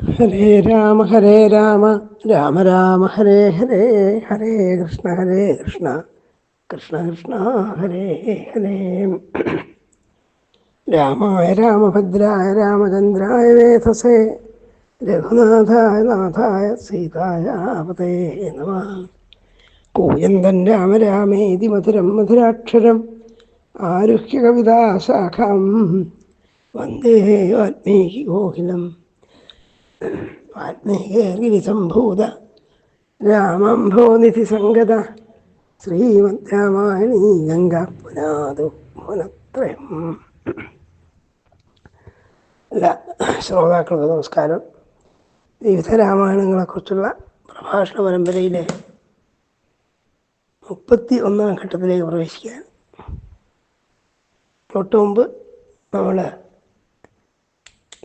ഹരേ രാമ ഹരേ രാമ രാമ രാമ ഹരേ ഹരേ ഹരേ കൃഷ്ണ ഹരേ കൃഷ്ണ കൃഷ്ണ കൃഷ്ണ ഹരേ ഹരേ. രാമായ രാമഭദ്രായ രാമചന്ദ്രായ വേധസേ രഘുനാഥായ നാഥായ സീതായ പതേ നമ. കൂയന്തൻ രാമ രാമേതി മധുരം മധുരാക്ഷരം ആരുഹ്യ കവിതാശാഖം വന്ദേ വാൽമീകി കോകിലം രാമം രാമംഭോനിധി സംഗത ശ്രീമദ് രാമായണീ ഗംഗ പുനാതു പുനത്രയം. എല്ലാ ശ്രോതാക്കൾക്ക് നമസ്കാരം. വിവിധ രാമായണങ്ങളെക്കുറിച്ചുള്ള പ്രഭാഷണ പരമ്പരയിലെ മുപ്പത്തി ഒന്നാം ഘട്ടത്തിലേക്ക് പ്രവേശിക്കുകയാണ് തൊട്ട് മുമ്പ് നമ്മൾ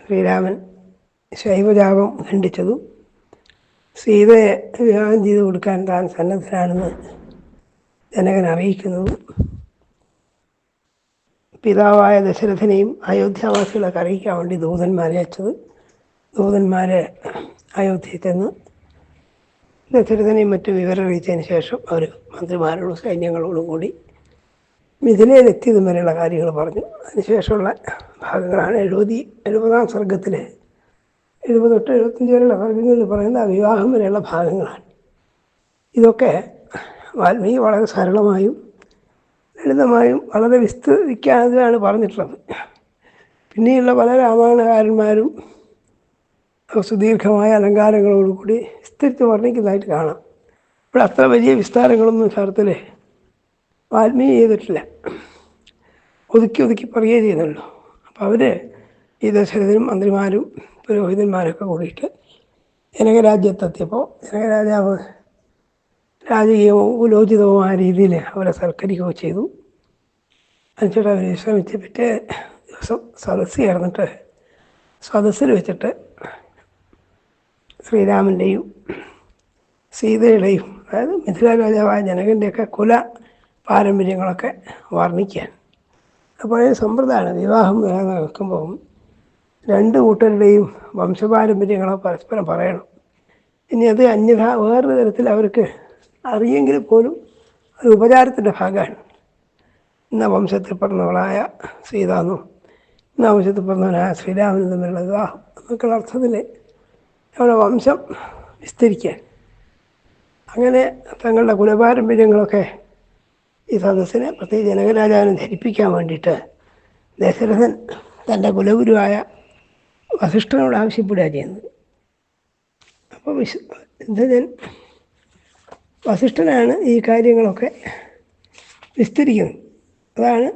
ശ്രീരാമൻ ശൈവജാപം ഖണ്ഡിച്ചതും സീതയെ വിവാഹം ചെയ്ത് കൊടുക്കാൻ താൻ സന്നദ്ധനാണെന്ന് ജനകൻ അറിയിക്കുന്നതും പിതാവായ ദശരഥനെയും അയോധ്യാവാസികളൊക്കെ അറിയിക്കാൻ വേണ്ടി ദൂതന്മാരെ അയച്ചത്. ദൂതന്മാരെ അയോധ്യയിൽ ചെന്ന് ദശരഥനെയും മറ്റു വിവരം അറിയിച്ചതിന് ശേഷം അവർ മന്ത്രിമാരോടും സൈന്യങ്ങളോടും കൂടി മിഥിലയിലെത്തിയതും വരെയുള്ള കാര്യങ്ങൾ പറഞ്ഞു. അതിനുശേഷമുള്ള ഭാഗങ്ങളാണ് എഴുപതി എഴുപതാം സർഗത്തിലെ എഴുപത് തൊട്ട് എഴുപത്തഞ്ച് വരെയുള്ള സർഗങ്ങളിൽ പറയുന്ന വിവാഹം വരെയുള്ള ഭാഗങ്ങളാണ്. ഇതൊക്കെ വാൽമീകി വളരെ സരളമായും ലളിതമായും വളരെ വിസ്തരിക്കാതെയാണ് പറഞ്ഞിട്ടുള്ളത്. പിന്നെയുള്ള പല രാമായണകാരന്മാരും സുദീർഘമായ അലങ്കാരങ്ങളോടുകൂടി വിസ്തരിച്ച് വർണിക്കുന്നതായിട്ട് കാണാം. ഇവിടെ അത്ര വലിയ വിസ്താരങ്ങളൊന്നും യഥാർത്ഥത്തിൽ വാൽമീകി ചെയ്തിട്ടില്ല. ഒതുക്കി ഒതുക്കി പറയുകയേ ചെയ്യുന്നുള്ളൂ. അപ്പോൾ അവർ ഈ ദശരഥനും മന്ത്രിമാരും പുരോഹിതന്മാരൊക്കെ കൂടിയിട്ട് ജനകരാജ്യത്തെത്തിയപ്പോൾ ജനകരാജാവ് രാജകീയവും ഉലോചിതവുമായ രീതിയിൽ അവരെ സൽക്കരിക്കുകയോ ചെയ്തു. അതിനുശേഷം അവർ വിശ്രമിച്ച് പിറ്റേ ദിവസം സദസ്സ് ചേർന്നിട്ട് സദസ്സിൽ വെച്ചിട്ട് ശ്രീരാമന്റെയും സീതയുടെയും അതായത് മിഥില രാജാവായ ജനകന്റെയൊക്കെ കുല പാരമ്പര്യങ്ങളൊക്കെ വർണിക്കാൻ അപ്പോൾ സമ്പ്രദായമാണ് വിവാഹം നടക്കുമ്പോൾ രണ്ട് കൂട്ടരുടെയും വംശപാരമ്പര്യങ്ങളോ പരസ്പരം പറയണം. ഇനി അത് അന്യഥ വേറൊരു തരത്തിൽ അവർക്ക് അറിയെങ്കിൽ പോലും അത് ഉപചാരത്തിന്റെ ഭാഗമാണ്. ഇന്ന വംശത്തിൽ പറഞ്ഞവളായ സീതാന്നും ഇന്ന വംശത്തിൽ പറഞ്ഞവനായ ശ്രീരാമനും തമ്മിലുള്ള വിവാഹം എന്നൊക്കെയുള്ള അർത്ഥത്തിൽ നമ്മുടെ വംശം വിസ്തരിക്കാൻ. അങ്ങനെ തങ്ങളുടെ കുലപാരമ്പര്യങ്ങളൊക്കെ ഈ സദസ്സിനെ പ്രത്യേകിച്ച് ജനകരാജാവിനെ ധരിപ്പിക്കാൻ വേണ്ടിയിട്ട് ദശരഥൻ തന്റെ കുലഗുരുവായ വസിഷ്ഠനോട് ആവശ്യപ്പെടുക ചെയ്യുന്നത്. അപ്പോൾ വിശ് ദശരഥൻ വസിഷ്ഠനാണ് ഈ കാര്യങ്ങളൊക്കെ വിസ്തരിക്കുന്നത്. അതാണ്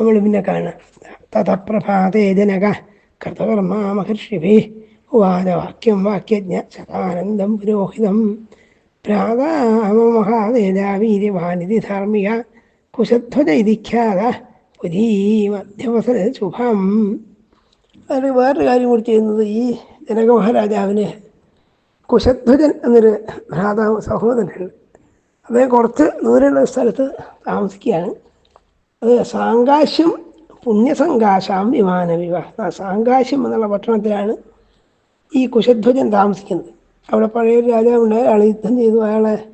നമ്മൾ പിന്നെ കാണുക തഥപ്രഭാതേ ജനക കൃതകർമ്മ മഹർഷിഭി ഉവാദവാക്യം വാക്യജ്ഞ ശതാനന്ദം പുരോഹിതം. പ്രാതാമഹാദേദാവീര്യവാനിധി ധാർമ്മിക കുശധ്വജ ഇതിഖ്യാത പുരീ മധ്യവസര ശുഭം. അതിന് വേറൊരു കാര്യം കൂടി ചെയ്യുന്നത് ഈ ജനക മഹാരാജാവിന് കുശധ്വജൻ എന്നൊരു ഭ്രാതാവ് സഹോദരനുണ്ട്. അദ്ദേഹം കുറച്ച് ദൂരെയുള്ള സ്ഥലത്ത് താമസിക്കുകയാണ്. അത് സാങ്കാശ്യം പുണ്യസങ്കാശാം വിമാന വിവാഹ. സാങ്കാശ്യം എന്നുള്ള പട്ടണത്തിലാണ് ഈ കുശധ്വജൻ താമസിക്കുന്നത്. അവിടെ പഴയൊരു രാജാവുണ്ടായ അയാൾ യുദ്ധം ചെയ്തു അയാളെ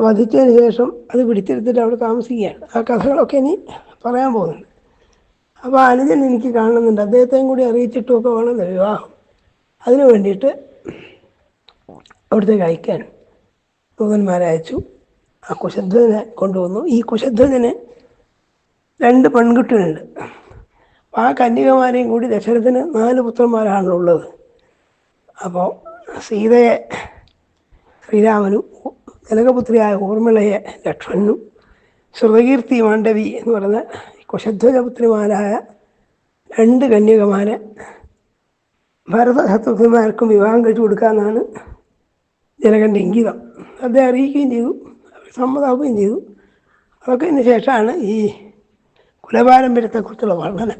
വധിച്ചതിന് ശേഷം അത് പിടിച്ചെടുത്തിട്ട് അവിടെ താമസിക്കുകയാണ്. ആ കഥകളൊക്കെ ഇനി പറയാൻ പോകുന്നുണ്ട്. അപ്പോൾ അനുജൻ എനിക്ക് കാണുന്നുണ്ട്. അദ്ദേഹത്തെയും കൂടി അറിയിച്ചിട്ടുമൊക്കെ വേണം വിവാഹം. അതിനു വേണ്ടിയിട്ട് അവിടത്തേക്ക് അയക്കാൻ ദൂതന്മാരെ അയച്ചു. ആ കുശധ്വജനെ കൊണ്ടുവന്നു. ഈ കുശധ്വജന് രണ്ട് പെൺകുട്ടികളുണ്ട്. ആ കന്യകമാരെയും കൂടി ദശരഥന് നാല് പുത്രന്മാരാണുള്ളത് അപ്പോൾ സീതയെ ശ്രീരാമനും ജനകപുത്രിയായ ഊർമിളയെ ലക്ഷ്മണനും ശ്രുതകീർത്തി മാണ്ഡവി എന്ന് പറയുന്ന കുശധ്വജപുത്രിമാരായ രണ്ട് കന്യകമാരെ ഭരതശത്രുഘ്നന്മാർക്കും വിവാഹം കഴിച്ചു കൊടുക്കാമെന്നാണ് ജനകന്റെ ഇംഗിതം. അദ്ദേഹം അറിയിക്കുകയും ചെയ്തു അവർ സമ്മതാവുകയും ചെയ്തു. അതൊക്കെ ഇതിന് ശേഷമാണ് ഈ കുലപാരമ്പര്യത്തെക്കുറിച്ചുള്ള വർണന.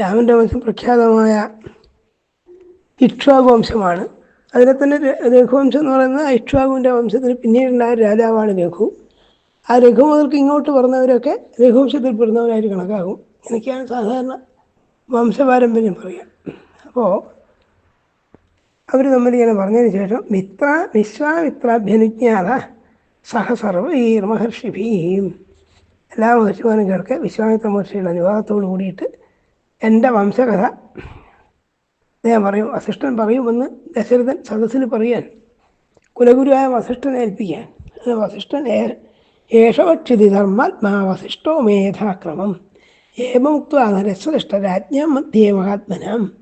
രാമന്റെ വംശം പ്രഖ്യാതമായ ഇക്ഷ്വാകു വംശമാണ് അതിനെ തന്നെ രഘുവംശം എന്ന് പറയുന്നത് ഇക്ഷ്വാകുവിന്റെ വംശത്തിന് പിന്നീടുണ്ടായ രാജാവാണ് രഘു. ആ രഘു മുതൽക്ക് ഇങ്ങോട്ട് പറഞ്ഞവരൊക്കെ രഘുവംശത്തിൽ പെടുന്നവരായിട്ട് കണക്കാകും. എനിക്കാണ് സാധാരണ വംശപാരമ്പര്യം പറയാം അപ്പോൾ അവർ തമ്മിൽ ഇങ്ങനെ പറഞ്ഞതിന് ശേഷം മിത്ര വിശ്വാമിത്രാഭ്യനുജ്ഞാത സഹസർവൈർ മഹർഷിഭീം. എല്ലാ മഹർഷിമാരും കേൾക്കെ വിശ്വാമിത്ര മഹർഷിയുടെ അനുവാദത്തോട് കൂടിയിട്ട് എന്റെ വംശകഥ അദ്ദേഹം പറയും വസിഷ്ഠൻ പറയുമെന്ന് ദശരഥൻ സദസ്സിന് പറയാൻ കുലഗുരുവായ വസിഷ്ഠനെ ഏൽപ്പിക്കാൻ. വസിഷ്ഠൻ ഏഷവക്ഷിതി ധർമാത്മാവശിഷ്ടോ മേധാക്രമം. ഏമുക്ത നരശ്രേഷ്ഠ രാജ്ഞാം മധ്യേ മഹാത്മനാം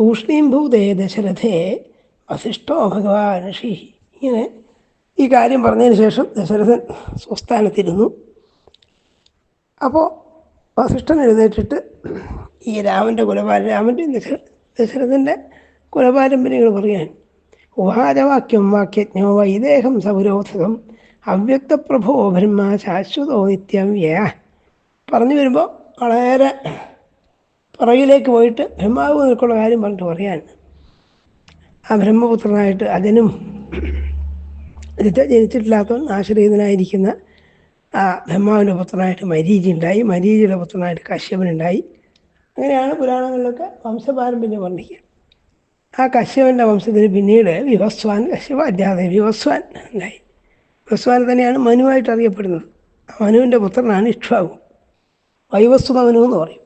തൂഷ്ണീം ഭൂതേ ദശരഥേ വസിഷ്ഠോ ഭഗവാൻ ഋഷി. ഇങ്ങനെ ഈ കാര്യം പറഞ്ഞതിന് ശേഷം ദശരഥൻ സ്വസ്ഥാനത്തിരുന്നു. അപ്പോൾ വസിഷ്ഠൻ എഴുന്നേറ്റിട്ട് ഈ രാമന്റെ കുലപാരം രാമന്റെ ദശ ദശരഥന്റെ കുലപാരമ്പര്യങ്ങൾ പറയാൻ. ഉഹാജവാക്യം വാക്യജ്ഞോ വൈദേഹം സൗരോധകം. അവ്യക്തപ്രഭോ ബ്രഹ്മ ശാശ്വതോ നിത്യം വ്യയ പറഞ്ഞു വരുമ്പോൾ വളരെ പുറകിലേക്ക് പോയിട്ട് ബ്രഹ്മാവ് നിൽക്കുള്ള കാര്യം പറഞ്ഞിട്ട് പറയാൻ. ആ ബ്രഹ്മപുത്രനായിട്ട് അതിനും ജനിച്ചിട്ടില്ലാത്തവൻ ആശ്രയിതനായിരിക്കുന്ന ആ ബ്രഹ്മാവിന്റെ പുത്രനായിട്ട് മരീചി ഉണ്ടായി. മരീചിയുടെ പുത്രനായിട്ട് കശ്യപനുണ്ടായി അങ്ങനെയാണ് പുരാണങ്ങളിലൊക്കെ വംശപാരമ്പര്യം വർണിക്കുക. ആ കശ്യപന്റെ വംശത്തിന് പിന്നീട് വിവസ്വാൻ കശ്യപ അധ്യാപകൻ വിവസ്വാൻ ഉണ്ടായി. വിവസ്വാൻ തന്നെയാണ് മനുവായിട്ട് അറിയപ്പെടുന്നത്. മനുവിന്റെ പുത്രനാണ് ഇക്ഷ്വാകു വൈവസ്വമനു എന്ന് പറയും.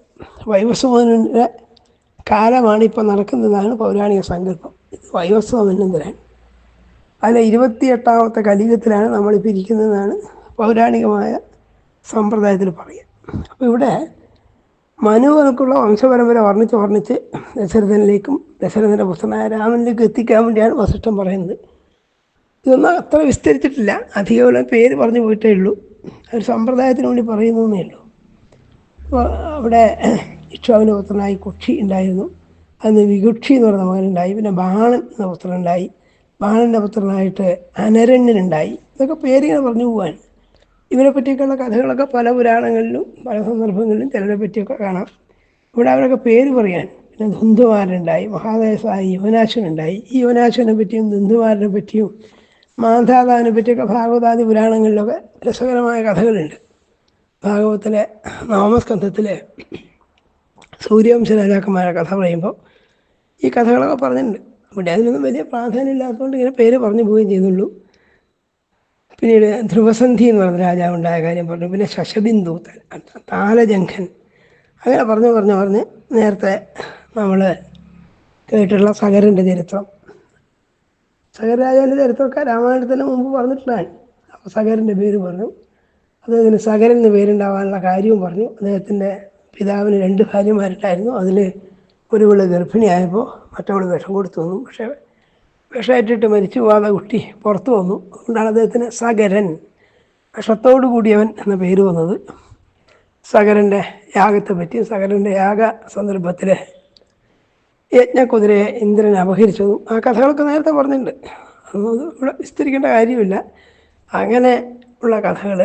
വൈവസ്വമനുവിന്റെ കാലമാണ് ഇപ്പോൾ നടക്കുന്നതാണ് പൗരാണിക സങ്കല്പം. ഇത് വൈവസ്വമനന്തരാണ് അതിലെ ഇരുപത്തിയെട്ടാമത്തെ കലിയുഗത്തിലാണ് നമ്മളിപ്പോൾ ഇരിക്കുന്നതെന്നാണ് പൗരാണികമായ സമ്പ്രദായത്തിൽ പറയുക. അപ്പോൾ ഇവിടെ മനുവിനക്കുള്ള വംശപരമ്പര വർണിച്ച് വർണിച്ച് ദശരഥനിലേക്കും ദശരഥന്റെ പുത്രനായ രാമനിലേക്കും എത്തിക്കാൻ വേണ്ടിയാണ് വസിഷ്ഠം പറയുന്നത്. ഇതൊന്നും അത്ര വിസ്തരിച്ചിട്ടില്ല. അധികം പേര് പറഞ്ഞു പോയിട്ടേ ഉള്ളൂ. ഒരു സമ്പ്രദായത്തിന് വേണ്ടി പറയുന്നതേ ഉള്ളൂ. അപ്പോൾ അവിടെ ഇക്ഷാവിന്റെ പുത്രനായി കുക്ഷി ഉണ്ടായിരുന്നു. അന്ന് വികുക്ഷി എന്ന് പറയുന്ന മകനുണ്ടായി. പിന്നെ ബാണൻ എന്ന പുത്രനുണ്ടായി. ബാണന്റെ പുത്രനായിട്ട് അനരണ്യനുണ്ടായി. ഇതൊക്കെ പേരിങ്ങനെ പറഞ്ഞു പോവാൻ ഇവരെ പറ്റിയൊക്കെയുള്ള കഥകളൊക്കെ പല പുരാണങ്ങളിലും പല സന്ദർഭങ്ങളിലും ചിലരെ പറ്റിയൊക്കെ കാണാം. ഇവിടെ അവരൊക്കെ പേര് പറയാൻ. പിന്നെ ധുന്ധുമാരനുണ്ടായി മഹാദേശായി യുവനാശനുണ്ടായി. ഈ യുവനാശനെ പറ്റിയും ധുന്ധുമാരനെ പറ്റിയും മാധാതാവിനെ പറ്റിയൊക്കെ ഭാഗവതാദി പുരാണങ്ങളിലൊക്കെ രസകരമായ കഥകളുണ്ട്. ഭാഗവത്തിലെ നവമസ്കന്ധത്തിലെ സൂര്യവംശ രാജാക്കന്മാരെ കഥ പറയുമ്പോൾ ഈ കഥകളൊക്കെ പറഞ്ഞിട്ടുണ്ട്. ഇവിടെ അതിനൊന്നും വലിയ പ്രാധാന്യം ഇല്ലാത്തതുകൊണ്ട് ഇങ്ങനെ പേര് പറഞ്ഞു പോവുകയും ചെയ്തുള്ളൂ. പിന്നീട് ധ്രുവസന്ധി എന്ന് പറഞ്ഞ രാജാവ് ഉണ്ടായ കാര്യം പറഞ്ഞു. പിന്നെ ശശബിന്ദു താലജംഖൻ അങ്ങനെ പറഞ്ഞു പറഞ്ഞു പറഞ്ഞ് നേരത്തെ നമ്മൾ കേട്ടിട്ടുള്ള സകരന്റെ ചരിത്രം. സഗരരാജാവിന്റെ ചരിത്രമൊക്കെ രാമായണത്തിന് മുമ്പ് പറഞ്ഞിട്ടുണ്ടായി അപ്പോൾ സഗരന്റെ പേര് പറഞ്ഞു. അദ്ദേഹത്തിന് സഗരൻ എന്ന് പേരുണ്ടാവാനുള്ള കാര്യവും പറഞ്ഞു. അദ്ദേഹത്തിന്റെ പിതാവിന് രണ്ട് ഭാര്യമാരുണ്ടായിരുന്നു. അതിൽ ഒരു വിള ഗർഭിണിയായപ്പോൾ മറ്റവൾ വിഷം കൊടുത്തു വന്നു. പക്ഷേ വിഷമേറ്റിട്ട് മരിച്ചു പോകാതെ കുട്ടി പുറത്തു വന്നു. അതുകൊണ്ടാണ് അദ്ദേഹത്തിന് സഗരൻ വിഷത്തോടു കൂടിയവൻ എന്ന പേര് വന്നത്. സഗരന്റെ യാഗത്തെ പറ്റി സഗരന്റെ യാഗ സന്ദർഭത്തിൽ യജ്ഞക്കുതിരയെ ഇന്ദ്രൻ അപഹരിച്ചതും ആ കഥകളൊക്കെ നേരത്തെ പറഞ്ഞിട്ടുണ്ട്. അത് ഇവിടെ വിസ്തരിക്കേണ്ട കാര്യമില്ല. അങ്ങനെ ഉള്ള കഥകൾ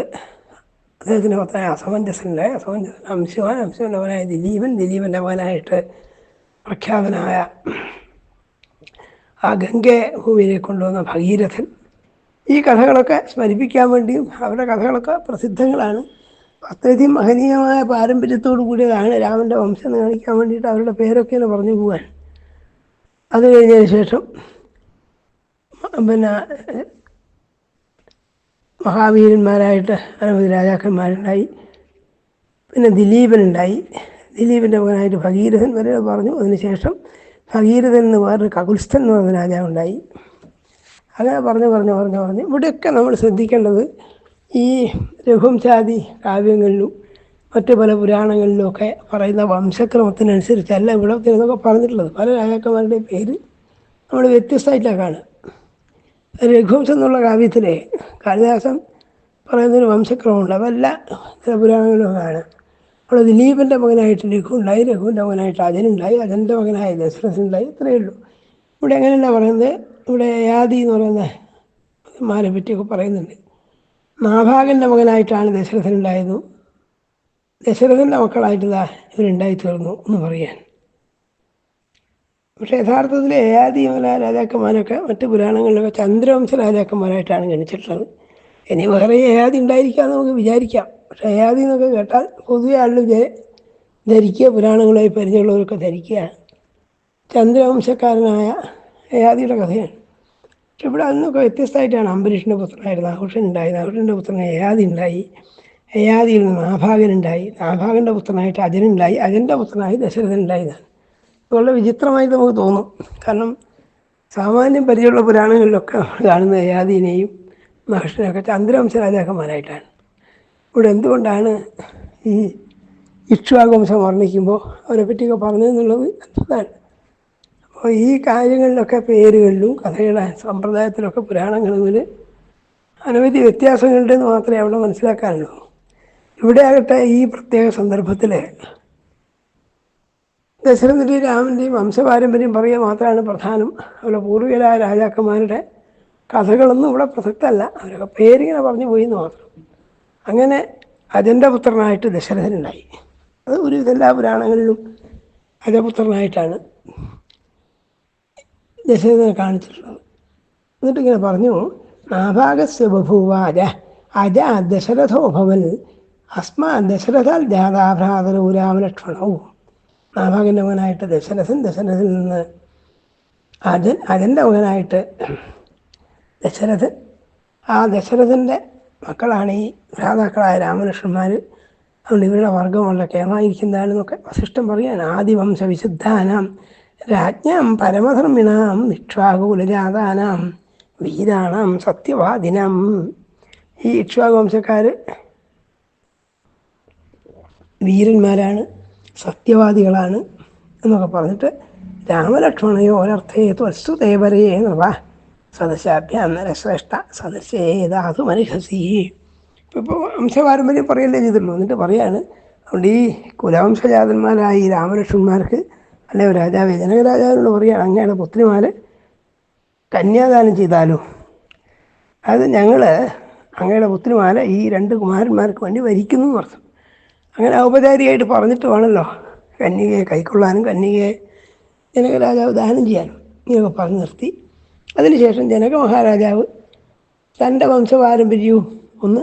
അദ്ദേഹത്തിന്റെ മൊത്തമായ അസമഞ്ജസനിലെ അസമഞ്ജസൻ അംശവാൻ അംശവന്റെ മകനായ ദിലീപൻ ദിലീപന്റെ മകനായിട്ട് പ്രഖ്യാതനായ ആ ഗംഗെ ഭൂമിയിലേക്ക് കൊണ്ടുവന്ന ഭഗീരഥൻ. ഈ കഥകളൊക്കെ സ്മരിപ്പിക്കാൻ വേണ്ടിയും അവരുടെ കഥകളൊക്കെ പ്രസിദ്ധങ്ങളാണ്. അത്രയധികം മഹനീയമായ പാരമ്പര്യത്തോടു കൂടിയതാണ് രാമന്റെ വംശം കാണിക്കാൻ വേണ്ടിയിട്ട് അവരുടെ പേരൊക്കെയാണ് പറഞ്ഞു പോകാൻ അത് കഴിഞ്ഞതിന് ശേഷം പിന്നെ മഹാവീരന്മാരായിട്ട് അനവധി രാജാക്കന്മാരുണ്ടായി. പിന്നെ ദിലീപനുണ്ടായി. ദിലീപിന്റെ മകനായിട്ട് ഭഗീരഥൻ വരെ പറഞ്ഞു. അതിനുശേഷം ഭഗീരഥൻ എന്ന് വേറൊരു കകുൽസ്ഥൻ എന്ന് പറഞ്ഞ രാജാവുണ്ടായി. അങ്ങനെ പറഞ്ഞു പറഞ്ഞു പറഞ്ഞു പറഞ്ഞു. ഇവിടെയൊക്കെ നമ്മൾ ശ്രദ്ധിക്കേണ്ടത് ഈ രഘുവംശാദി കാവ്യങ്ങളിലും മറ്റ് പല പുരാണങ്ങളിലും ഒക്കെ പറയുന്ന വംശക്രമത്തിനനുസരിച്ചല്ല ഇവിടെ എന്നൊക്കെ പറഞ്ഞിട്ടുള്ളത്. പല രാജാക്കന്മാരുടെയും പേര് നമ്മൾ വ്യത്യസ്തമായിട്ടാണ് കാണുക. രഘുവംശം എന്നുള്ള കാവ്യത്തിലെ കാളിദാസൻ പറയുന്നൊരു വംശക്രമമുണ്ട്. അതല്ല ചില പുരാണങ്ങളിലും കാണാം അവിടെ ദിലീപന്റെ മകനായിട്ട് രഘു ഉണ്ടായി രഘുവിന്റെ മകനായിട്ട് അജനുണ്ടായി അജന്റെ മകനായ ദശരഥനുണ്ടായി ഇത്രയേ ഉള്ളൂ. ഇവിടെ എങ്ങനെയല്ല പറയുന്നത്. ഇവിടെ യാദി എന്ന് പറയുന്ന മാരെ പറ്റിയൊക്കെ പറയുന്നുണ്ട്. നാഭാഗന്റെ മകനായിട്ടാണ് ദശരഥനുണ്ടായതും. ദശരഥന്റെ മക്കളായിട്ടതാ ഇവരുണ്ടായി തീർന്നു എന്ന് പറയാൻ. പക്ഷേ യഥാർത്ഥത്തിൽ ഏയാദി മുതലായ രാജാക്കന്മാരൊക്കെ മറ്റ് പുരാണങ്ങളിലൊക്കെ ചന്ദ്രവംശ രാജാക്കന്മാരായിട്ടാണ് ഗണിച്ചിട്ടുള്ളത്. ഇനി വേറെ ഏയാദി ഉണ്ടായിരിക്കാം എന്ന് നമുക്ക് വിചാരിക്കാം. പക്ഷേ ഏയാദി എന്നൊക്കെ കേട്ടാൽ പൊതുവെ ആളുകൾ ധരിക്കുക പുരാണങ്ങളായി പരിചയമുള്ളവരൊക്കെ ധരിക്കുക. ചന്ദ്രവംശക്കാരനായ ഏയാദിയുടെ കഥയാണ്. പക്ഷെ ഇവിടെ അതിനൊക്കെ വ്യത്യസ്തമായിട്ടാണ് അംബരീഷിന്റെ പുത്രനായിരുന്നു ആഘോഷൻ ഉണ്ടായി ആഘോഷന്റെ പുത്രനായ ഏയാദി ഉണ്ടായി. യയാതിയിൽ നിന്ന് നാഭാഗനുണ്ടായി ആഭാഗന്റെ പുത്രനായിട്ട് അജനുണ്ടായി അജന്റെ പുത്രനായി ദശരഥൻ എന്നാണ് വളരെ വിചിത്രമായിട്ട് നമുക്ക് തോന്നും. കാരണം സാമാന്യം പരിചയമുള്ള പുരാണങ്ങളിലൊക്കെ കാണുന്ന അയാദീനെയും മഹർഷിനെയൊക്കെ ചന്ദ്രവംശ രാജാക്കന്മാരായിട്ടാണ് ഇവിടെ എന്തുകൊണ്ടാണ് ഈ ഇക്ഷ്വാകവംശം വർണിക്കുമ്പോൾ അവരെ പറ്റിയൊക്കെ പറഞ്ഞതെന്നുള്ളത് അത്ഭുതമാണ്. അപ്പോൾ ഈ കാര്യങ്ങളിലൊക്കെ പേരുകളിലും കഥയുടെ സമ്പ്രദായത്തിലൊക്കെ പുരാണങ്ങളിൽ അനവധി വ്യത്യാസങ്ങളുണ്ടെന്ന് മാത്രമേ അവിടെ മനസ്സിലാക്കാനുള്ളൂ. ഇവിടെ ആകട്ടെ ഈ പ്രത്യേക സന്ദർഭത്തിൽ ദശരഥി രാമന്റെയും വംശപാരമ്പര്യം പറയുക മാത്രമാണ് പ്രധാനം. അവരുടെ പൂർവികരായ രാജാക്കന്മാരുടെ കഥകളൊന്നും ഇവിടെ പ്രസക്തമല്ല അവരൊക്കെ പേരിങ്ങനെ പറഞ്ഞു പോയി എന്ന് മാത്രം. അങ്ങനെ അജന്റെ പുത്രനായിട്ട് ദശരഥനുണ്ടായി. അത് ഒരു എല്ലാ പുരാണങ്ങളിലും അജപുത്രനായിട്ടാണ് ദശരഥനെ കാണിച്ചിട്ടുള്ളത്. എന്നിട്ടിങ്ങനെ പറഞ്ഞു നാഭാഗസ്യ ബഭൂവാജ അജ അജ ദശരഥോ ഭവൻ അസ്മാ ദശരഥാൽ ജാതാഭ്രാതരോ രാമലക്ഷ്മണവും നാഭാഗന്റെ മകനായിട്ട് ദശരഥൻ ദശരഥിൽ നിന്ന് അജൻ അജന്റെ മകനായിട്ട് ദശരഥൻ. ആ ദശരഥന്റെ മക്കളാണ് ഈ ഭ്രാതാക്കളായ രാമലക്ഷ്മന്മാർ അതുകൊണ്ട് ഇവരുടെ വർഗമുള്ള കേരളമായിരിക്കുന്നതാണെന്നൊക്കെ വസിഷ്ഠം പറയാൻ ആദിവംശ വിശുദ്ധാനാം രാജ്ഞാം പരമധർമ്മിണാം ഇക്ഷ്വാകുലജാതാനാം വീരാണാം സത്യവാദിനം. ഈ ഇക്ഷ്വാകു വീരന്മാരാണ് സത്യവാദികളാണ് എന്നൊക്കെ പറഞ്ഞിട്ട് രാമലക്ഷ്മണയോ ഒരർത്ഥേ ത്വസ്തുതേവരേ നവ സദശാഭ്യാം നരശ്രേഷ്ഠ സദശേതാതു മനുഹസി ഇപ്പോൾ വംശപാരമ്പര്യം പറയല്ലേ ചെയ്തുള്ളൂ. എന്നിട്ട് പറയാണ് അതുകൊണ്ട് ഈ കുലവംശജാതന്മാരായ ഈ രാമലക്ഷ്മന്മാർക്ക് അല്ലെ രാജാവ് ജനകരാജാവിനോട് പറയുകയാണ് അങ്ങയുടെ പുത്രിമാരെ കന്യാദാനം ചെയ്താലോ. അത് ഞങ്ങൾ അങ്ങയുടെ പുത്രിമാരെ ഈ രണ്ട് കുമാരന്മാർക്ക് വേണ്ടി വരിക്കുന്നു എന്ന് പറഞ്ഞു അങ്ങനെ ഔപചാരികമായിട്ട് പറഞ്ഞിട്ട് വേണമല്ലോ. കന്യകയെ കൈക്കൊള്ളാനും കന്യകയെ ജനകരാജാവ് ദാനം ചെയ്യാനും ഇങ്ങനെയൊക്കെ പറഞ്ഞു നിർത്തി. അതിനുശേഷം ജനക മഹാരാജാവ് തന്റെ വംശപാരമ്പര്യവും ഒന്ന്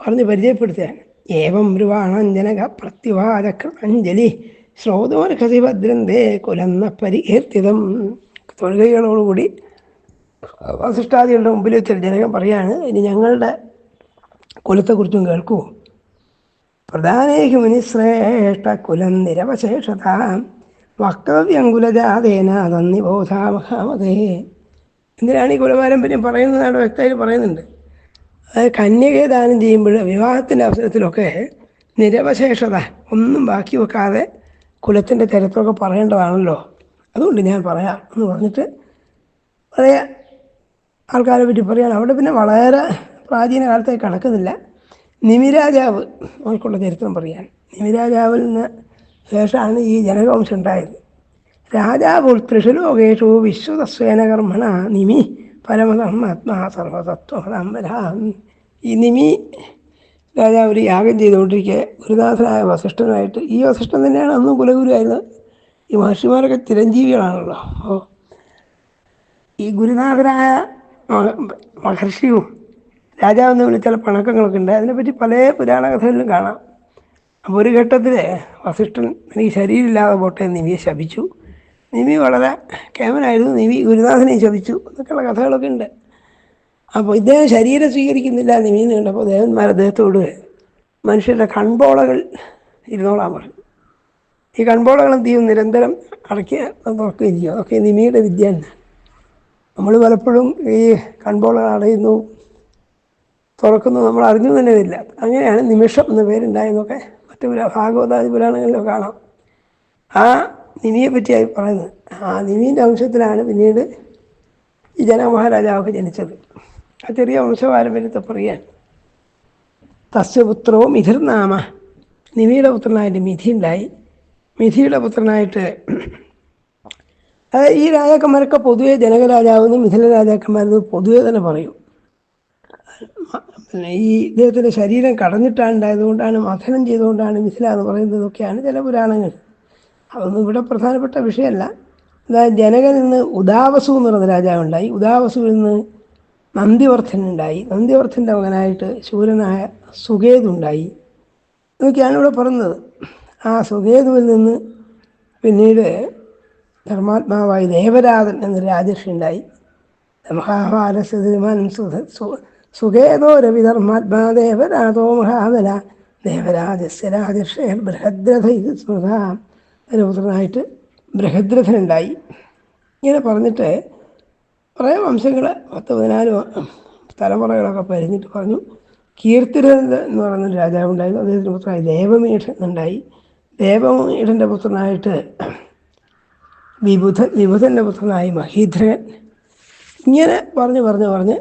പറഞ്ഞ് പരിചയപ്പെടുത്തുകയാണ്. ഏവം ബ്രുവാണം ജനക പ്രത്യുവാചക്രഞ്ജലി ശ്രോതോർഹസി ഭദ്രന്തേ കുലന്ന പരികീർത്തിതം. തൊഴുകൈകളോടുകൂടി വസിഷ്ഠാദികളുടെ മുമ്പിൽ വെച്ചൊരു ജനകം പറയാണ് ഇനി ഞങ്ങളുടെ കുലത്തെക്കുറിച്ചും കേൾക്കൂ പ്രധാനേഹി മുനിശ്രേഷ്ഠ കുലം നിരവശേഷത. വക്തവ്യങ്കുലജാതേന തന്നിബോധാമഹാമതേ എന്തിനാണ് ഈ കുലപാരമ്പര്യം പറയുന്നതാണ് വ്യക്തമായിട്ട് പറയുന്നുണ്ട്. അതായത് കന്യകയെ ദാനം ചെയ്യുമ്പോൾ വിവാഹത്തിന്റെ അവസരത്തിലൊക്കെ നിരവശേഷത. ഒന്നും ബാക്കി വെക്കാതെ കുലത്തിന്റെ ചരിത്രമൊക്കെ പറയേണ്ടതാണല്ലോ. അതുകൊണ്ട് ഞാൻ പറയാം എന്ന് പറഞ്ഞിട്ട് പറയാം ആൾക്കാരെ പറ്റി പറയുകയാണ് അവിടെ പിന്നെ വളരെ പ്രാചീന കാലത്തേക്ക് കടക്കുന്നില്ല നിമിരാജാവ് നമുക്കുള്ള ചരിത്രം പറയാൻ. നിമിരാജാവിൽ നിന്ന് ശേഷമാണ് ഈ ജനകവംശം ഉണ്ടായത്. രാജാവ് ത്രിഷുലോകേഷു വിശ്വതസ്വേന കർമ്മണ നിമി പരമധർമാത്മാ സർവതത്വമല ഈ നിമി രാജാവ് ഒരു യാഗം ചെയ്തുകൊണ്ടിരിക്കെ ഗുരുനാഥനായ വസിഷ്ഠനായിട്ട് ഈ വസിഷ്ഠൻ തന്നെയാണ് അന്നും കുലഗുരുവായിരുന്നത് ഈ മഹർഷിമാരൊക്കെ ചിരഞ്ജീവികളാണല്ലോ. അപ്പോൾ ഈ ഗുരുനാഥനായ മഹ- മഹർഷിയും രാജാവെന്ന് വിളിച്ചാൽ പണക്കങ്ങളൊക്കെ ഉണ്ട്. അതിനെപ്പറ്റി പല പുരാണ കഥകളിലും കാണാം. അപ്പോൾ ഒരു ഘട്ടത്തിൽ വസിഷ്ഠൻ എനിക്ക് ശരീരമില്ലാതെ പോട്ടെ നിവിയെ ശപിച്ചു. നിവി വളരെ കേമനായിരുന്നു. നിവി ഗുരുനാഥനെ ശപിച്ചു. എന്നൊക്കെയുള്ള കഥകളൊക്കെ ഉണ്ട്. അപ്പോൾ ഇദ്ദേഹം ശരീരം സ്വീകരിക്കുന്നില്ല നിവി എന്ന് കണ്ടപ്പോൾ ദേവന്മാർ അദ്ദേഹത്തോട് മനുഷ്യരുടെ കൺപോളകൾ ഇരുന്നോളാൻ പറഞ്ഞു. ഈ കൺപോളകളും തീയും നിരന്തരം അടക്കി തുറക്കുകയും ചെയ്യും. അതൊക്കെ നിമിയുടെ വിദ്യ നമ്മൾ പലപ്പോഴും ഈ കൺപോളകൾ അടയുന്നു. തുറക്കുന്നു നമ്മൾ അറിഞ്ഞു തന്നെ ഇല്ല അങ്ങനെയാണ് നിമിഷം എന്ന പേരുണ്ടായെന്നൊക്കെ മറ്റു ഭാഗവതാദി പുരാണങ്ങളിലൊക്കെ കാണാം. ആ നിനിയെ പറ്റിയായി പറയുന്നത്. ആ നിമീന്റെ വംശത്തിലാണ് പിന്നീട് ഈ ജനമഹാരാജാവ് ജനിച്ചത്. ആ ചെറിയ വംശപാരമ്പര്യത്തെ പറയാൻ തസ്യപുത്രോ മിഥിർനാമ നിമിയുടെ പുത്രനായിട്ട് മിഥി ഉണ്ടായി. മിഥിയുടെ പുത്രനായിട്ട് അതായത് ഈ രാജാക്കന്മാരൊക്കെ പൊതുവേ ജനകരാജാവെന്നും മിഥില രാജാക്കന്മാരെന്നും പൊതുവെ തന്നെ പറയും. പിന്നെ ഈ ഇദ്ദേഹത്തിന്റെ ശരീരം കടഞ്ഞിട്ടാണ് ഉണ്ടായതുകൊണ്ടാണ് മഥനം ചെയ്തുകൊണ്ടാണ് മിഥില എന്ന് പറയുന്നതൊക്കെയാണ് ചില പുരാണങ്ങൾ. അതൊന്നും ഇവിടെ പ്രധാനപ്പെട്ട വിഷയമല്ല. അതായത് ജനകനിൽ നിന്ന് ഉദാവസു എന്ന് പറയുന്ന രാജാവുണ്ടായി. ഉദാവസുവിൽ നിന്ന് നന്ദിവർദ്ധൻ ഉണ്ടായി. നന്ദിവർദ്ധന്റെ മകനായിട്ട് ശൂരനായ സുഖേതുണ്ടായി എന്നൊക്കെയാണ് ഇവിടെ പറഞ്ഞത് ആ സുഖേതുവിൽ നിന്ന് പിന്നീട് ധർമാത്മാവായി ദേവരാധൻ എന്നൊരു രാജർഷി ഉണ്ടായി. മഹാഭാരസതിമാൻ സുഖേതോ രവിധർമാത്മാദേവരാതോ മഹാബല. ദേവരാജസ്യ രാജർഷേർ ബൃഹദ്രഥ ഇത് സ്മൃത ഒരു ബൃഹദ്രഥനുണ്ടായി. ഇങ്ങനെ പറഞ്ഞിട്ട് കുറേ വംശങ്ങൾ പത്ത് പതിനാല് തലമുറകളൊക്കെ പരിഞ്ഞിട്ട് പറഞ്ഞു. കീർത്തിരഥ എന്ന് പറയുന്ന രാജാവുണ്ടായിരുന്നു അദ്ദേഹത്തിന്റെ പുത്രനായി ദേവമീഠൻ ഉണ്ടായി. ദേവമീഠന്റെ പുത്രനായിട്ട് വിബുധൻ വിബുധന്റെ പുത്രനായി മഹീധ്രൻ ഇങ്ങനെ പറഞ്ഞു പറഞ്ഞു പറഞ്ഞ്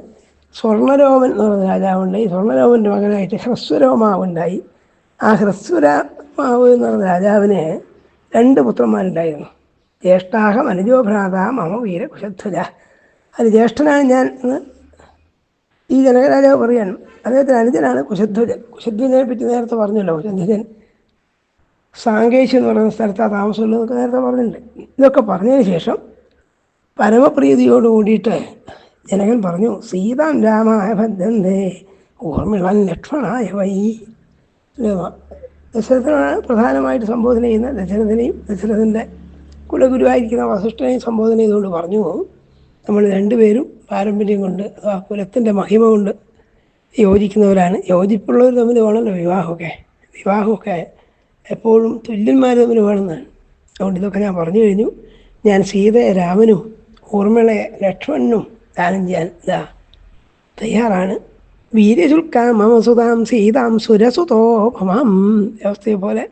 സ്വർണരോമൻ എന്ന് പറഞ്ഞ രാജാവുണ്ടായി. സ്വർണരോമന്റെ മകനായിട്ട് ഹ്രസ്വരോമാവുണ്ടായി. ആ ഹ്രസ്വരാമാവ് എന്ന് പറഞ്ഞ രാജാവിന് രണ്ട് പുത്രന്മാരുണ്ടായിരുന്നു. ജ്യേഷ്ഠാഹ അനുജോഭ്രാത മമ വീരകുശധ്വജ അത് ജ്യേഷ്ഠനാണ് ഞാൻ എന്ന് ഈ ജനകരാജാവ് പറയാണ് അദ്ദേഹത്തിന് അനുജനാണ് കുശധ്വജൻ കുശധ്വജനെ പറ്റി നേരത്തെ പറഞ്ഞല്ലോ കുശധ്വജൻ സാങ്കേശ് എന്ന് പറയുന്ന സ്ഥലത്താണ് താമസമുള്ളതൊക്കെ നേരത്തെ പറഞ്ഞിട്ടുണ്ട്. ഇതൊക്കെ പറഞ്ഞതിന് ശേഷം പരമപ്രീതിയോട് കൂടിയിട്ട് ജനകൻ പറഞ്ഞു സീതാം രാമായ ഭദ്രന്തേ ഓർമ്മയുള്ള ലക്ഷ്മണായ വൈ ദശരഥനാണ് പ്രധാനമായിട്ട് സംബോധന ചെയ്യുന്ന ദശരഥനെയും ദശരഥന്റെ കുലഗുരുവായിരിക്കുന്ന വസിഷ്ഠനെയും സംബോധന ചെയ്തുകൊണ്ട് പറഞ്ഞു നമ്മൾ രണ്ടുപേരും പാരമ്പര്യം കൊണ്ട് അഥവാ കുലത്തിന്റെ മഹിമ കൊണ്ട് യോജിക്കുന്നവരാണ്. യോജിപ്പുള്ളവർ തമ്മിൽ വേണമല്ലോ വിവാഹമൊക്കെ. വിവാഹമൊക്കെ എപ്പോഴും തുല്യന്മാർ തമ്മിൽ വേണമെന്നാണ്. അതുകൊണ്ട് ഇതൊക്കെ ഞാൻ പറഞ്ഞു കഴിഞ്ഞു. ഞാൻ സീതയെ രാമനും ഊർമിളയെ ലക്ഷ്മണനും ദാനം ചെയ്യാൻ തയ്യാറാണ്. വീര്യശുൽക്കാം മമ സുതാം സീതാം സുരസുതോ മമാം വ്യവസ്ഥയെ പോലെ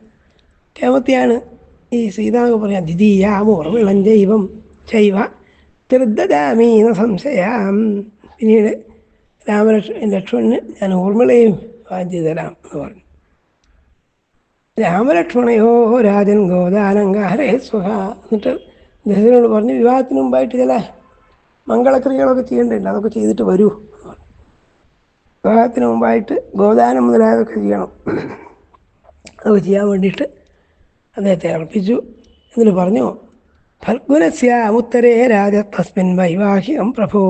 കേമത്തെയാണ് ഈ സീതാവ് പറയാം ദ്വിതീയാം ഊർമിളം ജൈവം ജൈവ ത്രിദാമീന സംശയാം. പിന്നീട് രാമലക്ഷ ലക്ഷ്മണന് ഞാൻ ഓർമ്മളെയും വാഞ്ചി തരാം എന്ന് പറഞ്ഞു. രാമലക്ഷ്മണയോ രാജൻ ഗോദാനങ്കാരേ സുഖ എന്നിട്ട് ദശനോട് പറഞ്ഞു വിവാഹത്തിന് മുമ്പായിട്ട് ചില മംഗളക്രിയകളൊക്കെ ചെയ്യേണ്ടതുണ്ട് അതൊക്കെ ചെയ്തിട്ട് വരൂ. വിവാഹത്തിന് മുമ്പായിട്ട് ഗോദാനം മുതലായതൊക്കെ ചെയ്യണം. അതൊക്കെ ചെയ്യാൻ വേണ്ടിയിട്ട് അദ്ദേഹത്തെ അർപ്പിച്ചു. എന്നിട്ട് പറഞ്ഞു ഫൽഗുനസ്യ ഉത്തരേ രാജ തസ്മിൻ വൈവാഹികം പ്രഭോ.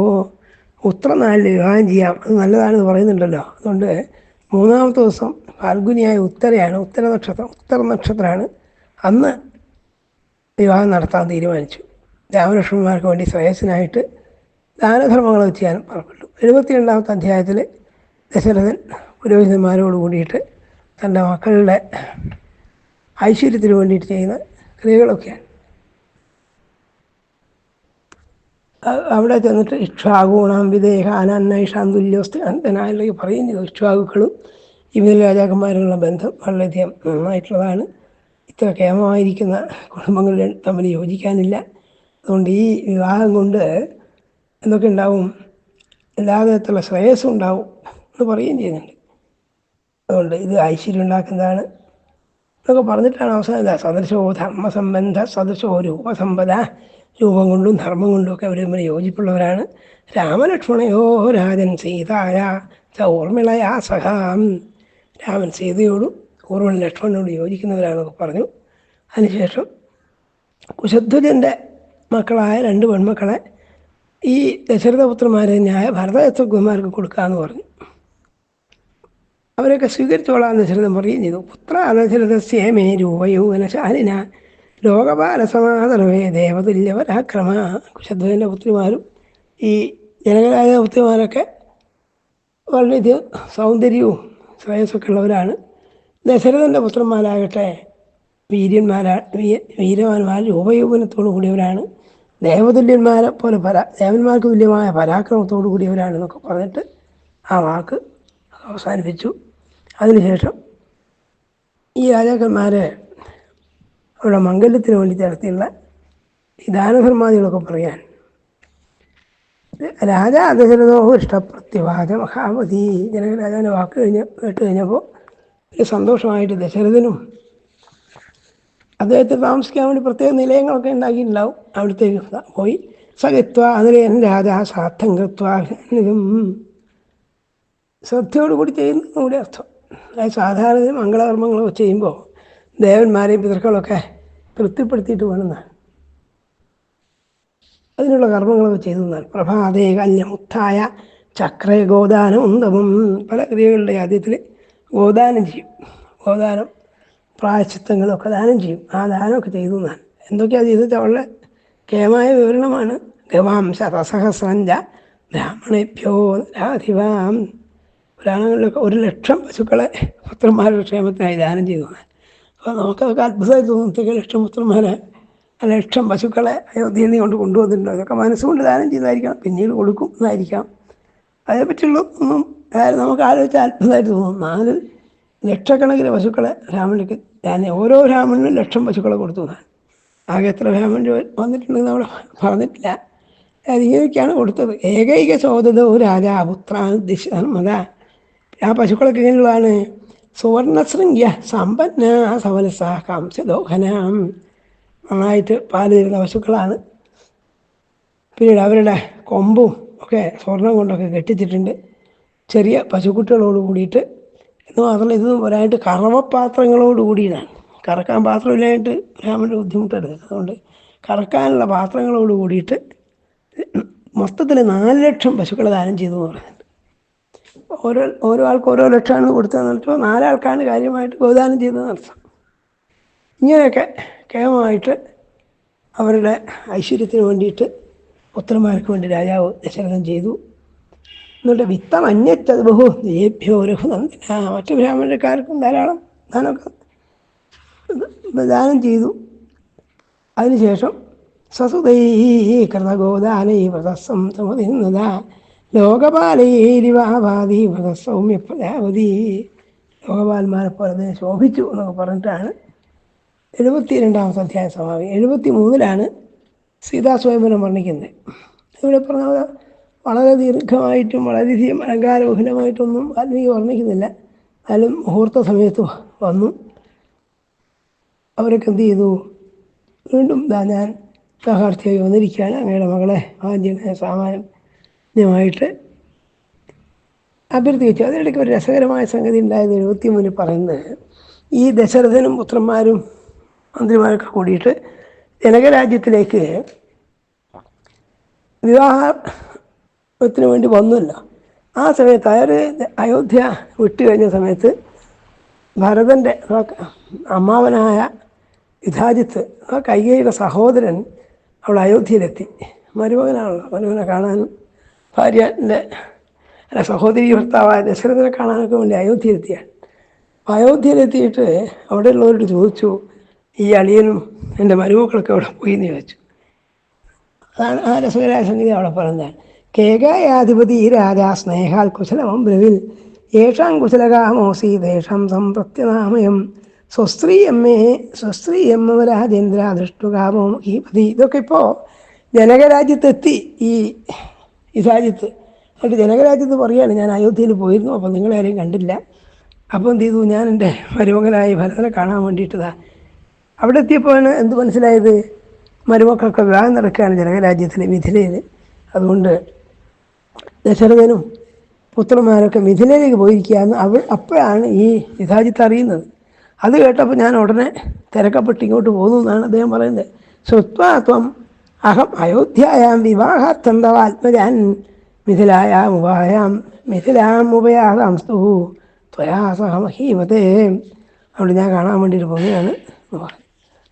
ഉത്രനാളിൽ വിവാഹം ചെയ്യാം. അത് നല്ലതാണെന്ന് പറയുന്നുണ്ടല്ലോ. അതുകൊണ്ട് മൂന്നാമത്തെ ദിവസം ഫാൽഗുനിയായ ഉത്തരയാണ് ഉത്തര നക്ഷത്രം ഉത്തര നക്ഷത്രമാണ് അന്ന് വിവാഹം നടത്താൻ തീരുമാനിച്ചു. രാമലക്ഷ്മണന്മാർക്ക് വേണ്ടി ശ്രേയസ്സിനായിട്ട് ദാനധർമ്മങ്ങൾ ചെയ്യാനും പുറപ്പെട്ടു എഴുപത്തി രണ്ടാമത്തെ അധ്യായത്തിൽ ദശരഥൻ പുരോഹിതന്മാരോട് കൂടിയിട്ട് തന്റെ മക്കളുടെ ഐശ്വര്യത്തിന് വേണ്ടിയിട്ട് ചെയ്യുന്ന ക്രിയകളൊക്കെയാണ്. അവിടെ ചെന്നിട്ട് ഇക്ഷാഗുണാം വിദേഹ അനന്നൈഷാൻ തുല്യോസ്തി അന്തനായാലേക്ക് പറയും ഇക്ഷാഗുക്കളും രാജാക്കന്മാരുള്ള ബന്ധം വളരെയധികം നന്നായിട്ടുള്ളതാണ്. ഇത്ര കേമമായിരിക്കുന്ന കുടുംബങ്ങൾ തമ്മിൽ യോജിക്കാനില്ല. അതുകൊണ്ട് ഈ വിവാഹം കൊണ്ട് എന്തൊക്കെ ഉണ്ടാവും. എല്ലാ തരത്തിലുള്ള ശ്രേയസ്സും ഉണ്ടാവും എന്ന് പറയുകയും ചെയ്യുന്നുണ്ട്. അതുകൊണ്ട് ഇത് ഐശ്വര്യം ഉണ്ടാക്കുന്നതാണ് എന്നൊക്കെ പറഞ്ഞിട്ടാണ് അവസാനം സദൃശോ ധർമ്മസംബന്ധ സദൃശോ രൂപസമ്പദ രൂപം കൊണ്ടും ധർമ്മം കൊണ്ടും ഒക്കെ അവർ തമ്മിൽ യോജിപ്പുള്ളവരാണ്. രാമലക്ഷ്മണയോ രാജൻ സീതായ ഊർമിളയാ സഹാം. രാമൻ സീതയോടും ഊർവൻ ലക്ഷ്മണനോട് യോജിക്കുന്നവരാണെന്നൊക്കെ പറഞ്ഞു. അതിനുശേഷം കുശധ്വജന്റെ മക്കളായ രണ്ട് പെൺമക്കളെ ഈ ദശരഥപുത്രന്മാരെ ന്യായ ഭരതകുമാർക്ക് കൊടുക്കാമെന്ന് പറഞ്ഞു. അവരൊക്കെ സ്വീകരിച്ചോളാം ദശരഥൻ പറയുകയും ചെയ്തു. പുത്ര ദശരഥസ്യമേ ലോകപാല ലോകപാലസമാതരവേ ദേവതുല്യവരാക്രമ കുശധ്വജന്റെ പുത്രിമാരും ഈ ജനകരായ പുത്രിമാരൊക്കെ വളരെയധികം സൗന്ദര്യവും ശ്രേയസ്സൊക്കെ ഉള്ളവരാണ്. ദശരഥന്റെ പുത്രന്മാരാകട്ടെ വീര്യന്മാരാ വീരവാന്മാർ രൂപയൗവനത്തോടു കൂടിയവരാണ്. ദേവതുല്യന്മാരെ പോലെ പരാ ദേവന്മാർക്ക് തുല്യമായ പരാക്രമത്തോടു കൂടിയവരാണെന്നൊക്കെ പറഞ്ഞിട്ട് ആ വാക്ക് അവസാനിപ്പിച്ചു. അതിനുശേഷം ഈ രാജാക്കന്മാരെ അവരുടെ മംഗല്യത്തിന് വേണ്ടി നടത്തിയുള്ള ഈ ദാനധർമാദികളൊക്കെ പറയാൻ. രാജാ ദശരഥോ ഇഷ്ടപ്രത്യവാച മഹാവതി ജനകരാജാവിന്റെ വാക്ക് കഴിഞ്ഞ് കേട്ട് കഴിഞ്ഞപ്പോൾ സന്തോഷമായിട്ട് ദശരഥനും അദ്ദേഹത്തെ താമസിക്കാൻ വേണ്ടി പ്രത്യേക നിലയങ്ങളൊക്കെ ഉണ്ടാക്കിയിട്ടുണ്ടാവും. അവിടുത്തേക്ക് പോയി. സഗത്വ അതിലേൻ രാജാ സാർത്ഥം കൃത്വ ശ്രദ്ധയോടുകൂടി ചെയ്യുന്ന കൂടി അർത്ഥം. അതായത് സാധാരണ മംഗളകർമ്മങ്ങളൊക്കെ ചെയ്യുമ്പോൾ ദേവന്മാരെയും പിതൃക്കളൊക്കെ തൃപ്തിപ്പെടുത്തിയിട്ട് വേണമെന്നാണ്. അതിനുള്ള കർമ്മങ്ങളൊക്കെ ചെയ്തു എന്നാൽ പ്രഭാതേ കല്യമുത്തായ ചക്രേ ഗോദാനം ഉന്തമം പല ക്രിയകളുടെ ആദ്യത്തിൽ ഗോദാനം ചെയ്യും. ഗോദാനം പ്രായച്ചിത്തങ്ങളൊക്കെ ദാനം ചെയ്യും. ആ ദാനമൊക്കെ ചെയ്തു എന്നാണ്. എന്തൊക്കെയാണ് ചെയ്തത്? അവളുടെ കേമായ വിവരണമാണ്. ഗവാംശ ശതസഹസ്രഞ്ച ബ്രാഹ്മണേഭ്യോ രാധിവാം പുരാണങ്ങളിലൊക്കെ ഒരു ലക്ഷം പശുക്കളെ പുത്രന്മാരുടെ ക്ഷേമത്തിനായി ദാനം ചെയ്തു അപ്പോൾ നമുക്കതൊക്കെ അത്ഭുതമായി തോന്നുന്നു ലക്ഷം പുത്രന്മാരെ ലക്ഷം പശുക്കളെ അയോധ്യയിൽ നിന്ന് കൊണ്ട് കൊണ്ടുവന്നിട്ടുണ്ട്. അതൊക്കെ മനസ്സുകൊണ്ട് ദാനം ചെയ്തായിരിക്കണം പിന്നീട് കൊടുക്കും എന്നായിരിക്കാം. അതേപറ്റിയുള്ള ഒന്നും നമുക്ക് ആലോചിച്ച് അത്ഭുതമായിട്ട് തോന്നും. നാല് ലക്ഷക്കണക്കിന് പശുക്കളെ രാമനിക്ക് ഞാൻ ഓരോ രാമനും ലക്ഷം പശുക്കളെ കൊടുത്തു എന്നാണ്. ആകെ എത്ര രാമൻ വന്നിട്ടുണ്ടെന്ന് നമ്മൾ പറഞ്ഞിട്ടില്ല. അതിങ്ങനെയൊക്കെയാണ് കൊടുത്തത്. ഏകൈക ചോദതോ രാജാപുത്രാനുദ്ദിഷ്ടമത ആ പശുക്കളൊക്കെ എങ്ങനെയുള്ളതാണ്? സുവർണശൃംഗ്യ സമ്പന്ന സവലസ കാംസ്യദോഹനം നന്നായിട്ട് പാൽ തരുന്ന പശുക്കളാണ്. പിന്നീട് അവരുടെ കൊമ്പും ഒക്കെ സ്വർണം കൊണ്ടൊക്കെ കെട്ടിച്ചിട്ടുണ്ട്. ചെറിയ പശുക്കുട്ടികളോട് കൂടിയിട്ട് എന്ന് മാത്രമല്ല ഇത് ഒരായിട്ട് കറവപ്പാത്രങ്ങളോട് കൂടിയതാണ്. കറക്കാൻ പാത്രമില്ലായിട്ട് രാമന്റെ ബുദ്ധിമുട്ടരുത് അതുകൊണ്ട് കറക്കാനുള്ള പാത്രങ്ങളോട് കൂടിയിട്ട് മൊത്തത്തിൽ നാല് ലക്ഷം പശുക്കളെ ദാനം ചെയ്തു എന്ന് പറയുന്നുണ്ട് ഓരോ ഓരോ ആൾക്ക് ഓരോ ലക്ഷമാണ് കൊടുത്തതെന്ന് വെച്ചാൽ നാലാൾക്കാണ് കാര്യമായിട്ട് ഗോദാനം ചെയ്തതെന്ന് അർത്ഥം. ഇങ്ങനെയൊക്കെ കേമമായിട്ട് അവരുടെ ഐശ്വര്യത്തിന് വേണ്ടിയിട്ട് പുത്രന്മാർക്ക് വേണ്ടി രാജാവ് ദശരഥം ചെയ്തു. എന്നിട്ട് വിത്തം അന്യച്ചത് ബഹു. ദേഭ്യോ രഘുനന്ദന മറ്റു ബ്രാഹ്മണക്കാർക്കും ധാരാളം ദാനമൊക്കെ ദാനം ചെയ്തു. അതിനുശേഷം സസുതൈ കൃതഗോദാനൈ വ്രതസ്സം സമുദിന്നത ലോകപാലൈരിവാദി വ്രതസൗമ്യ പ്രജാപതി. ലോകപാലന്മാരെ പോലെ തന്നെ ശോഭിച്ചു എന്നൊക്കെ പറഞ്ഞിട്ടാണ് എഴുപത്തി രണ്ടാമത്തെ അധ്യായ സമാപി എഴുപത്തി മൂന്നിലാണ് സീതാ സ്വയംവരം വർണിക്കുന്നത്. ഇവിടെ പറഞ്ഞ വളരെ ദീർഘമായിട്ടും വളരെയധികം അലങ്കാരബഹുലമായിട്ടൊന്നും വാൽമീകി വർണിക്കുന്നില്ല. എന്നാലും മുഹൂർത്ത സമയത്ത് വന്നു. അവരൊക്കെ എന്ത് ചെയ്തു? വീണ്ടും ദാ ഞാൻ സഹാർത്ഥിയായി വന്നിരിക്കുകയാണ്. അങ്ങയുടെ മകളെ ആദ്യം സാമാന്യമായിട്ട് അഭ്യർത്ഥിച്ചു. അതിനിടയ്ക്ക് ഒരു രസകരമായ സംഗതി ഉണ്ടായത് എഴുപത്തി മൂന്നിൽ പറയുന്നത് ഈ ദശരഥനും പുത്രന്മാരും മന്ത്രിമാരൊക്കെ കൂടിയിട്ട് ജനകരാജ്യത്തിലേക്ക് വിവാഹത്തിന് വേണ്ടി വന്നില്ല. ആ സമയത്ത് അയാൾ അയോധ്യ വിട്ടു കഴിഞ്ഞ സമയത്ത് ഭരതന്റെ അമ്മാവനായ യുധാജിത്ത് ആ കൈകയുടെ സഹോദരൻ അവൾ അയോധ്യയിലെത്തി. മരുമകനാണല്ലോ. മരുമകനെ കാണാനും ഭാര്യന്റെ അല്ല സഹോദരി ഭർത്താവായ ദശരഥനെ കാണാനൊക്കെ വേണ്ടി അയോധ്യയിലെത്തിയാണ് അപ്പോൾ അയോധ്യയിലെത്തിയിട്ട് അവിടെയുള്ളവരോട് ചോദിച്ചു ഈ അളിയനും എന്റെ മരുമക്കളൊക്കെ അവിടെ പോയി? എന്ന് ചോദിച്ചു. അതാണ് ആ രസകരമായ സംഗതി അവിടെ പറഞ്ഞത് കേകായാധിപതി രാജാ സ്നേഹാൽ കുശലമം ബ്രവിൽ. യേഷാം കുശലകാമോസി ദേശം സംപ്രത്യനാമയം. സ്വസ്ത്രീ അമ്മേ സ്വസ്ത്രീ അമ്മ രാജേന്ദ്ര ദൃഷ്ടുകാമോ ഹീപതി പതി ഇതൊക്കെ ഇപ്പോൾ ജനകരാജ്യത്തെത്തി ഈ ഈ രാജ്യത്ത്. എന്നിട്ട് ജനകരാജ്യത്ത് പറയുകയാണ് ഞാൻ അയോധ്യയിൽ പോയിരുന്നു അപ്പോൾ നിങ്ങളാരെയും കണ്ടില്ല. അപ്പോൾ എന്ത് ചെയ്തു? ഞാൻ എന്റെ മരുമകനായി ഭരതനെ കാണാൻ വേണ്ടിയിട്ടതാ. അവിടെ എത്തിയപ്പോഴാണ് എന്ത് മനസ്സിലായത്? മരുമക്കൾക്ക് വിവാഹം നടക്കുകയാണ് ജനകരാജ്യത്തിൽ മിഥിലയിൽ. അതുകൊണ്ട് ദശരഥനും പുത്രന്മാരൊക്കെ മിഥിലയിലേക്ക് പോയിരിക്കുകയെന്ന് അവൾ അപ്പോഴാണ് ഈ യഥാജിത്ത് അറിയുന്നത്. അത് കേട്ടപ്പോൾ ഞാൻ ഉടനെ തിരക്കപ്പെട്ട് ഇങ്ങോട്ട് പോകുന്നു എന്നാണ് അദ്ദേഹം പറയുന്നത്. സ്വത്വാത്വം അഹം അയോധ്യായാം വിവാഹാർത്ഥം തവ ആത്മജാൻ മിഥിലായാം ഉപായാം മിഥിലാം ഉപയാതാംസ്തു ത്വയാ സഹ മഹീമതേ. അവിടെ ഞാൻ കാണാൻ വേണ്ടിയിട്ട് പോകുകയാണ് എന്ന് പറഞ്ഞു.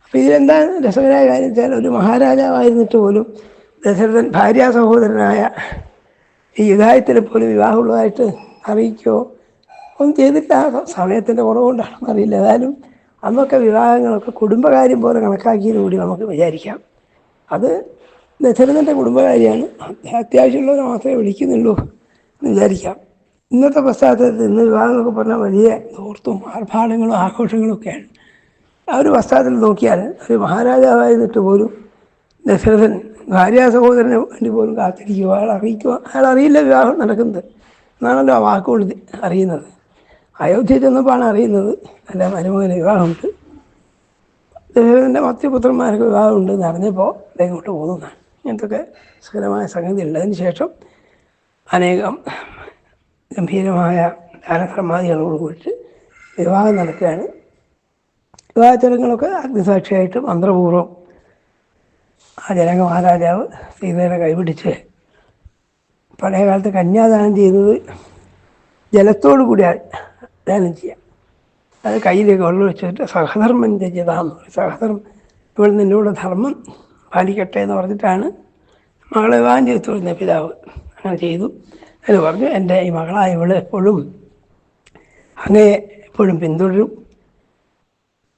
അപ്പോൾ ഇതിലെന്താ രസകരമായ കാര്യം വെച്ചാൽ ഒരു മഹാരാജാവായിരുന്നിട്ട് പോലും ദശരഥൻ ഭാര്യ സഹോദരനായ ഈ യുദ്ധായത്തിനെ പോലും വിവാഹമുള്ളതായിട്ട് അറിയിക്കുകയോ ഒന്നും ചെയ്തില്ല സമയത്തിന്റെ കുറവുകൊണ്ടാണെന്ന് അറിയില്ല. ഏതായാലും അന്നൊക്കെ വിവാഹങ്ങളൊക്കെ കുടുംബകാര്യം പോലെ കണക്കാക്കിയത് കൂടി നമുക്ക് വിചാരിക്കാം. അത് ദശരഥന്റെ കുടുംബകാരിയാണ്. അത്യാവശ്യമുള്ളവരെ മാത്രമേ വിളിക്കുന്നുള്ളൂ എന്ന് വിചാരിക്കാം. ഇന്നത്തെ പശ്ചാത്തലത്തിൽ ഇന്ന് വിവാഹം എന്നൊക്കെ പറഞ്ഞാൽ വലിയ ദൂർത്തും ആർഭാടങ്ങളും ആഘോഷങ്ങളും ഒക്കെയാണ്. ആ ഒരു പശ്ചാത്തലം നോക്കിയാൽ ഒരു മഹാരാജാവായിരുന്നിട്ട് പോലും ദശരഥൻ ഭാര്യ സഹോദരനെ വേണ്ടി പോലും കാത്തിരിക്കുക. അയാൾ അറിയിക്കുക. അയാൾ അറിയില്ല വിവാഹം നടക്കുന്നത്. എന്നാണല്ലോ ആ വാക്കുകൊണ്ട് അറിയുന്നത്. അയോധ്യ ചെന്നപ്പോഴാണ് അറിയുന്നത് എന്റെ മരുമകന് വിവാഹമുണ്ട്. ദശരഥന്റെ മത്യപുത്രന്മാർക്ക് വിവാഹമുണ്ട് എന്ന് അറിഞ്ഞപ്പോൾ അദ്ദേഹം ഇങ്ങോട്ട് പോകുന്നതാണ് ഇങ്ങനത്തൊക്കെ സുഖരമായ സംഗതി ഉണ്ട് അതിന് ശേഷം അനേകം ഗംഭീരമായ ദാനസമാധികളോട് കൂടിയിട്ട് വിവാഹം നടക്കുകയാണ്. വിവാഹ ചടങ്ങുകളൊക്കെ അഗ്നിസാക്ഷിയായിട്ട് മന്ത്രപൂർവം ആ ജനക മഹാരാജാവ് സീതയുടെ കൈപിടിച്ച് പഴയ കാലത്ത് കന്യാദാനം ചെയ്യുന്നത് ജലത്തോടു കൂടി ദാനം ചെയ്യാം. അത് കയ്യിലേക്ക് വെള്ളം വെച്ചിട്ട് സഹധർമ്മം ചെയ്താന്ന് സഹധർമ്മം ഇവിടെ നിന്നോട് ധർമ്മം പാലിക്കട്ടെ എന്ന് പറഞ്ഞിട്ടാണ് മകളെ വിവാഹം ചെയ്തു കൊടുക്കുന്ന പിതാവ്. അങ്ങനെ ചെയ്തു. എന്ന് പറഞ്ഞു എന്റെ ഈ മകളായ ഇവൾ എപ്പോഴും അങ്ങേ എപ്പോഴും പിന്തുടരും.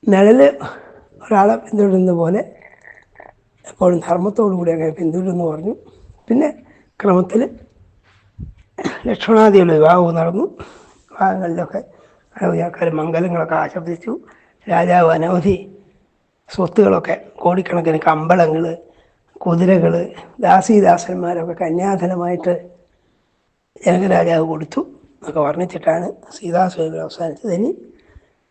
നിഴൽ ഒരാളെ പിന്തുടരുന്ന പോലെ എപ്പോഴും ധർമ്മത്തോടുകൂടി അങ്ങനെ പിന്തുടരുന്നു പറഞ്ഞു. പിന്നെ ക്രമത്തിൽ ലക്ഷ്മണാദികളുടെ വിവാഹവും നടന്നു. വിവാഹങ്ങളിലൊക്കെ അനവധി ആൾക്കാർ മംഗലങ്ങളൊക്കെ ആശംസിച്ചു. രാജാവ് അനവധി സ്വത്തുകളൊക്കെ കോടിക്കണക്കിന് കമ്പളങ്ങൾ കുതിരകൾ ദാസീദാസന്മാരൊക്കെ കന്യാധനമായിട്ട് ജനകരാജാവ് കൊടുത്തു എന്നൊക്കെ വർണിച്ചിട്ടാണ് സീതാസ്വയം അവസാനിച്ചത്. ഇനി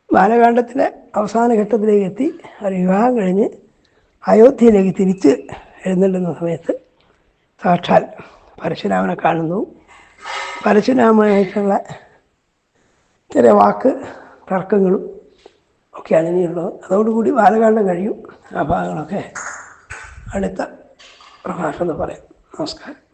ബാലകാണ്ഡത്തിന്റെ അവസാന ഘട്ടത്തിലേക്ക് എത്തി. അവർ വിവാഹം കഴിഞ്ഞ് അയോധ്യയിലേക്ക് തിരിച്ച് എഴുന്നള്ളുന്ന സമയത്ത് സാക്ഷാൽ പരശുരാമനെ കാണുന്നു. പരശുരാമനായിട്ടുള്ള ചില വാക്ക് തർക്കങ്ങളും ഒക്കെയാണ് ഇനിയുള്ളത്. അതോടുകൂടി ബാലകാണ്ഡം കഴിയും. ആ ഭാഗങ്ങളൊക്കെ അടുത്ത പ്രഭാഷണം പറയാം. നമസ്കാരം.